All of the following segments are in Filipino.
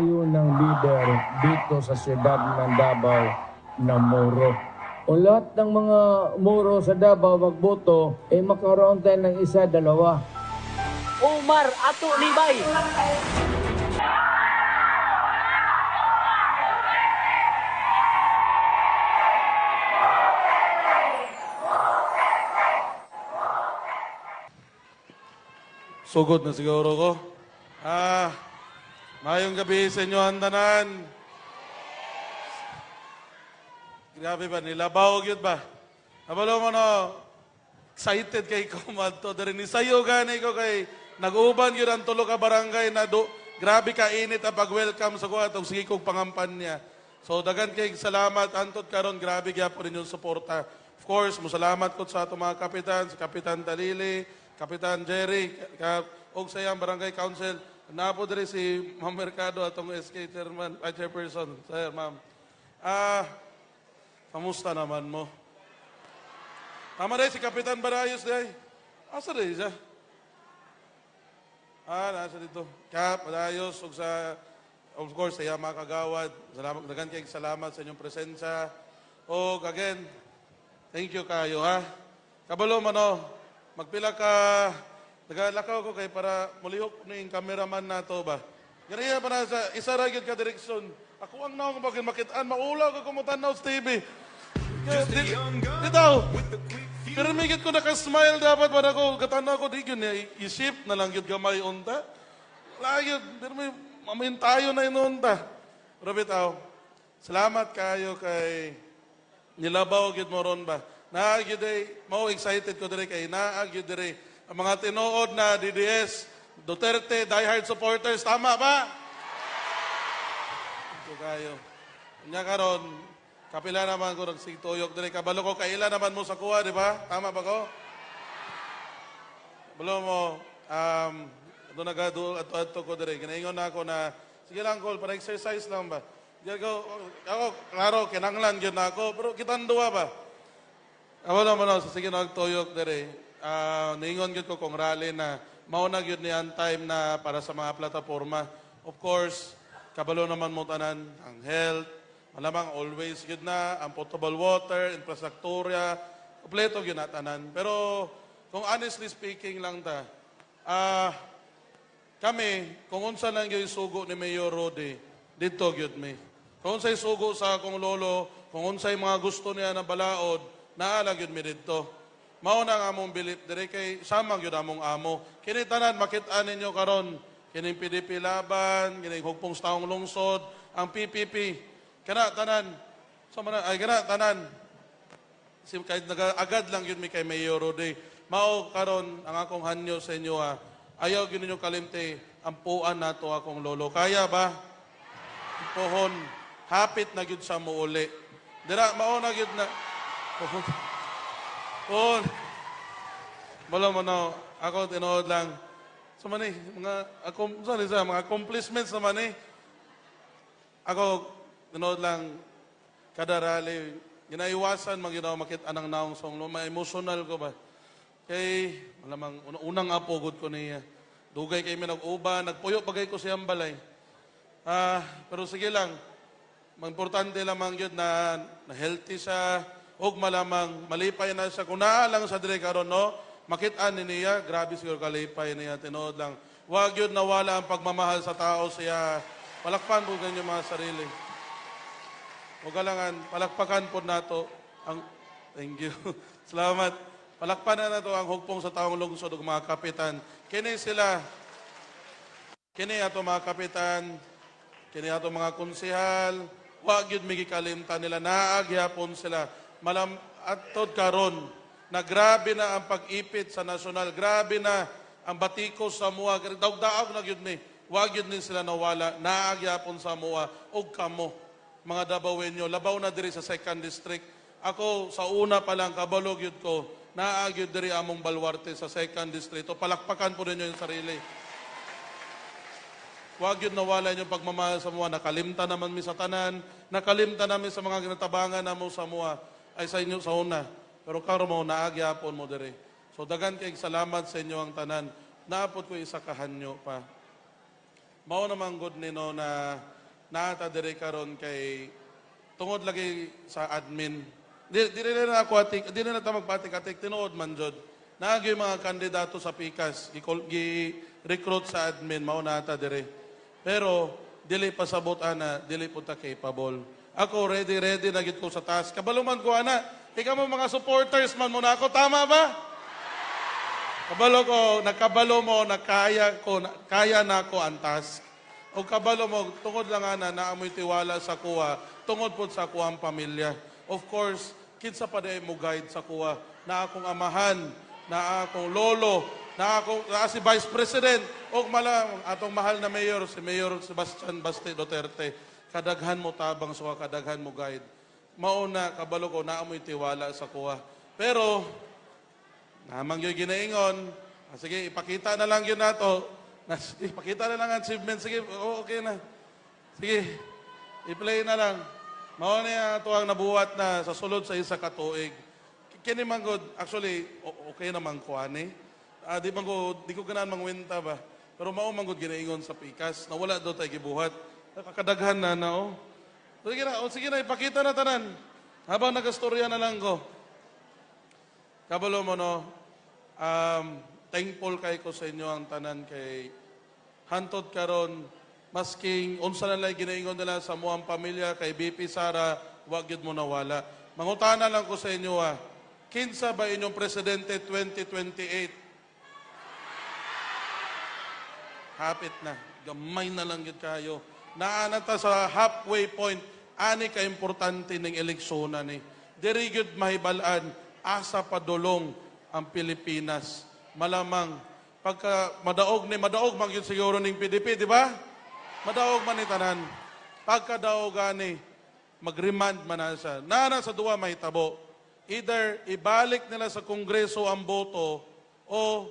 Yun ang leader dito sa siyudad ng Davao na Moro. O lahat ng mga Moro sa Davao magboto, eh makaroon tayo ng isa, dalawa. Umar Ato Libay. Sugod na siguro ko. Ah, mayong gabi sa inyo handanan. Grabe ba, nilabaw yun ba? Nabalo mo no, excited kay kumadto. Dari ni sayo gani ko kay nag-uban yun ang tulo ka barangay na do, grabe ka init ang pag-welcome sa kuha itong sige kong pangampan niya. So dagan kay salamat antot karon grabe gyapon ninyong suporta. Of course, musalamat ko sa atong mga kapitan, si Kapitan Dalili, Kapitan Jerry, ka, og sa barangay council. Napo diri si Ma'am Mercado atong SK chairman, ay chairperson. Sir, ma'am. Ah, kamusta naman mo? Tama rin si Kapitan Barayos day. Asa rin siya? Ah, nasa dito. Kap, Barayos, ug sa, of course, sa iya mga kagawad. Salamat, dagan kayong salamat sa inyong presensya. O, again, thank you kayo, ha? Kabalo man, no, magpila ka, nagalakaw ko kay para mulihok na yung cameraman na to ba? Ganyan pa na sa isa ra gyud ka direksyon. Ako ang naong bagay makitaan, maulaw ka kumutanaw sa TV. Dito! Pero may ko nakasmile dapat para ko katana ko di yun isip na lang yun gamay unta. Lagi pero may mamayin tayo na inunta. Pero bitaw, salamat kayo kay nilabaw gid mo ron ba. Naagyo day, mao excited ko dire kay naagyo dire ang mga tinuod na DDS Duterte diehard supporters tama ba? Ito kayo. Nya karon, kapila naman ko nagsigtuyok dire kabalo ko kaila naman mo sa kuha, di ba? Tama ba ko? Kabalo mo um do nagado ato ato ko dire. Ginaingon na ako na sige lang call para exercise lang ba. Di ako ako klaro kinanglan gyud na ako pero kitang duwa ba. Kabalo mo so sige nagtuyok dire. Ah, ningon gyud ko kung rally na mao na gyud ni ang time na para sa mga plataporma. Of course, kabalo naman mo tanan ang health, malamang always yun na, ang potable water, infrastruktura, kompleto na tanan. Pero kung honestly speaking lang ta, ah, kami, kung unsa lang yung sugo ni Mayor Rode, dito gyud mi. Kung unsay sugo sa akong lolo, kung unsay mga gusto niya na balaod, naala gyud mi dito. Mao na ang among bilip dire kay samang gyud among amo. Kini tanan makit-an ninyo karon kining PDP laban, kining hugpong sa taong lungsod, ang PPP. Kana tanan. Sa man ay kana tanan. Si kahit nag-agad lang yun mi kay Mayor Rode. Mao karon ang akong hanyo sa inyo ha. Ayaw gyud ninyo kalimte ang puan nato akong lolo. Kaya ba? Pohon. Hapit na gyud sa muuli. Dira mao na gyud na. Pohon. Pohon. Wala mo na, ako tinood lang. Sa man eh, mga, ako, saan isa, mga accomplishments naman eh. Ako, tinood lang, kada rally, ginaiwasan, mag ginawa makit anang naong song, ma emotional ko ba? Kay, malamang, una- unang apogod ko niya. Dugay kay nag-uba, nagpuyo bagay ko siyang balay. Ah, pero sige lang, Importante lamang yun na, na healthy siya, og malamang malipay na siya. Kung naa lang sa dire karon no, makitaan ni niya, grabe siguro kalipay niya, tinood lang. Huwag yun nawala ang pagmamahal sa tao siya. Palakpan po ganyan mga sarili. Huwag kalangan, palakpakan po nato ang, thank you, salamat. Palakpan na nato ang hugpong sa taong lungsod ug mga kapitan. Kini sila, kini ato mga kapitan, kini ato mga konsehal, wag yun migi kalimtan nila naagyapon sila malam atod karon na grabe na ang pag-ipit sa nasyonal. Grabe na ang batikos sa mua. Daog-daog na gyud ni wag yun din sila nawala. Naagyapon sa mua. Og kamo mga dabawenyo labaw na diri sa second district. Ako sa una pa lang kabalog yun ko naagyod diri among balwarte sa second district. O palakpakan po ninyo yung sarili. Huwag yun nawala yung pagmamahal sa mga. Nakalimta naman mi sa tanan. Nakalimta namin sa mga ginatabangan na mo sa mga ay sa inyo sa una. Pero karo mo, naagyapon mo dire. So dagan kay salamat sa inyo ang tanan. Naapot ko isa kahanyo pa. mao naman good nino na naata diri karon kay tungod lagi sa admin. Di, di na ako atik, di na ta magpatik-atik, tinuod man jud. Naagi mga kandidato sa PICAS, gi- gi-recruit sa admin, mao nata diri. Pero, dili pasabot ana, dili po ta capable. Ako, ready, ready na gid ko sa task. Kabalo man ko, ana. Ikaw mo mga supporters man mo na ako, tama ba? Kabalo ko, nakabalo mo, nakaya ko, kaya na ko ang task. O kabalo mo, tungod lang ana, naamoy tiwala sa kuwa, tungod po sa kuwa ang pamilya. Of course, kinsa pa day mo guide sa kuwa, na akong amahan, na akong lolo, na akong na si Vice President, o malang atong mahal na mayor, si Mayor Sebastian Baste Duterte, kadaghan mo tabang sa kuwa, kadaghan mo guide. Mauna, kabalo ko, naamoy tiwala sa kuwa. Pero, Namang yung ginaingon. Ah, sige, ipakita na lang yun nato. Nas, ipakita na lang ang achievement. Sige, oh, okay na. Sige, i-play na lang. Mao na ito ang nabuhat na sa sulod sa isa katuig. Kini man actually, okay naman ko, ani. Ah, di man ko, di ko ganaan mangwenta ba. Pero mao man good ginaingon sa pikas, na wala daw tayo gibuhat. Nakakadaghan na na, oh. Sige na, oh, sige na, ipakita na tanan. Habang nagastorya na lang ko. Kabalo mo no, um, thankful kay ko sa inyo ang tanan kay hantod karon masking unsa na lang ginaingon nila sa muang pamilya kay BP Sara wag gyud mo nawala. Mangutana lang ko sa inyo ah, kinsa ba inyong presidente 2028? Hapit na. Gamay na lang gid kayo. Naana ta sa halfway point. Ani ka importante ning eleksyon ni. Diri gyud mahibalaan asa padulong ang Pilipinas. Malamang pagka madaog ni madaog man gyud siguro ning PDP, di ba? Madaog man ni tanan. Pagka daog gani mag-remand man siya. Nana sa duwa may tabo. Either ibalik nila sa Kongreso ang boto o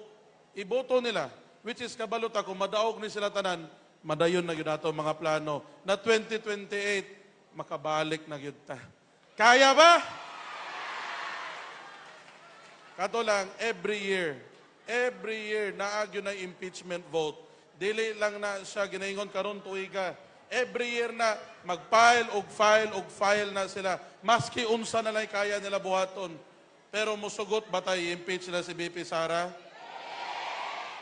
iboto nila. Which is kabalot ako, madaog ni sila tanan, madayon na yun nato mga plano na 2028 makabalik na yun ta. Kaya ba? Kato lang, every year, every year, naagyo na impeachment vote. Dili lang na siya ginaingon karon tuiga. Every year na mag-file og file og file na sila. Maski unsa na lang kaya nila buhaton. Pero musugot batay impeach na si BP Sara.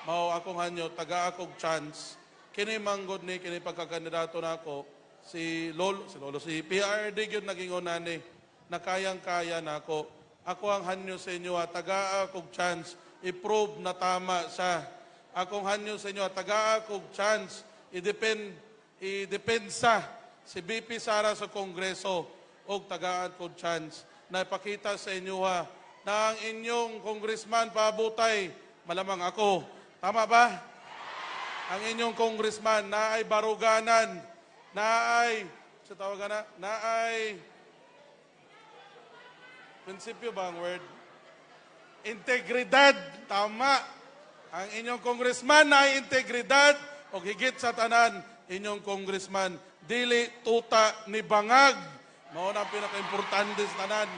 Mao akong hanyo taga akong chance. Kini manggod ni kini pagkakandidato nako si Lolo, si Lolo si PRD gyud nagingon nani na kayang-kaya nako. Ako ang hanyo sa inyo ha, taga akong chance i-prove na tama sa akong hanyo sa inyo ha, taga akong chance i-depend i-depensa si BP Sara sa Kongreso o tagaan kong chance na ipakita sa inyo ha na ang inyong congressman pabutay malamang ako. Tama ba? Ang inyong congressman na ay baruganan, na ay, sa tawagan na, na ay, prinsipyo ba ang word? Integridad. Tama. Ang inyong congressman na ay integridad o higit sa tanan, inyong congressman, dili tuta ni bangag. Mao na pinaka-importante sa tanan.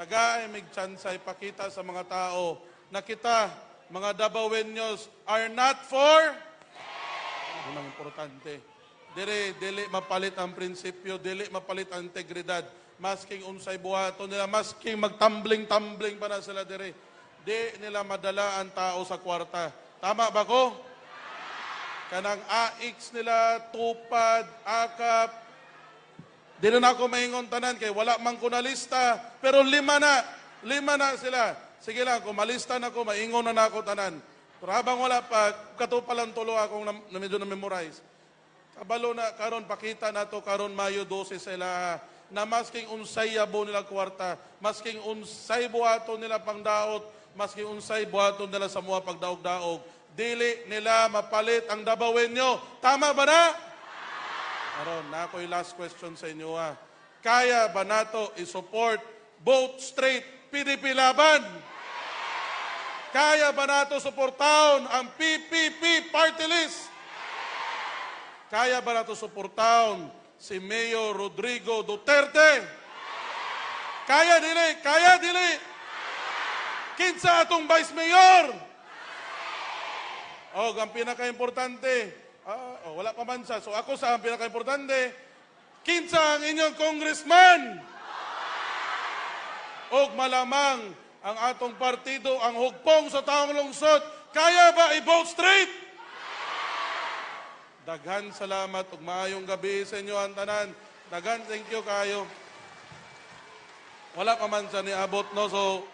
Taga ay may chance ay pakita sa mga tao na kita, mga Dabawenyos, are not for Yun ang importante. Dili, dili mapalit ang prinsipyo, dili mapalit ang integridad. Masking unsay buhato nila, masking magtumbling-tumbling pa na sila dire. Di nila madala ang tao sa kwarta. Tama ba ko? Kanang AX nila, tupad, akap, Di na ako maingon tanan kay wala man ko na lista, pero lima na, lima na sila. Sige lang, kung malista na ko, maingon na na ako tanan. Pero habang wala pa, kato pa lang tulo akong na, na medyo na-memorize. Kabalo na karon pakita na to karon Mayo 12 sila na masking unsay yabo nila kwarta, masking unsay buhaton nila pangdaot, masking unsay buhaton nila sa mga pagdaog-daog, dili nila mapalit ang dabawenyo. Tama ba na? Aron, na ako'y last question sa inyo ha. Kaya ba nato i-support both straight PDP laban? Kaya ba nato suportahon ang PPP party list? Kaya ba nato suportahon si Mayor Rodrigo Duterte? Kaya dili, kaya dili. Kinsa atong Vice Mayor? Oh, ang pinaka-importante. Ah, oh, wala pa man siya. So ako sa ang pinaka-importante, kinsa ang inyong congressman. Og malamang ang atong partido ang hugpong sa taong lungsod. Kaya ba i-vote straight? Daghan salamat ug maayong gabi sa inyo ang tanan. Daghan thank you kayo. Wala pa man siya ni abot no so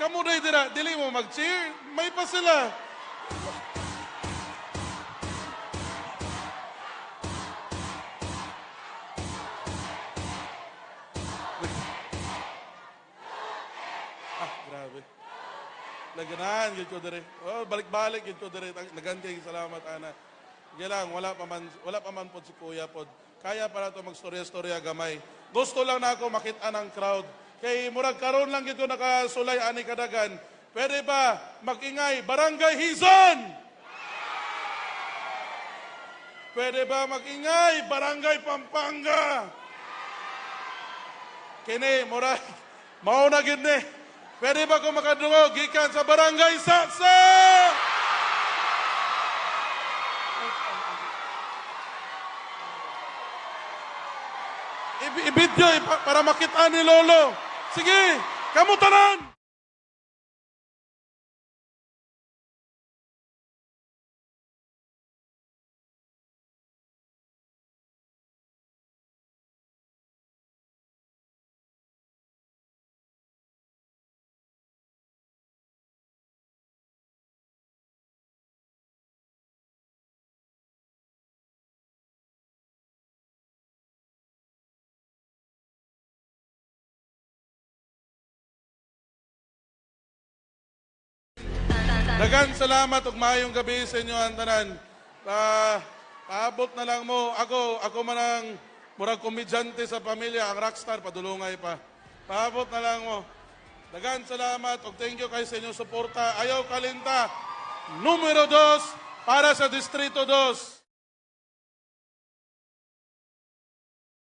Kamu day dira, dili mo mag-cheer. May pa sila. Yun ko dire. Oh, balik-balik, yun ko dire. Naganti, salamat, ana. Sige lang, wala pa man, wala pa man po si Kuya pod. Kaya para to magstorya-storya gamay. Gusto lang na ako makita ng crowd. Kay murag karon lang gito nakasulay ani kadagan. Pwede ba magingay Barangay Hizon? Pwede ba magingay Barangay Pampanga? Kini murag mao na gid. Pwede ba ko makadungog gikan sa Barangay Saksa? I- i-video ipa- para makita ni Lolo. Sige, kamutanan! Dagan salamat ug maayong gabi sa inyo ang tanan. Pa paabot na lang mo ako ako man ang murag komedyante sa pamilya ang rockstar padulungay pa. Paabot na lang mo. Dagan salamat ug thank you kay sa inyong suporta. Ayaw kalinta. Numero dos para sa Distrito 2.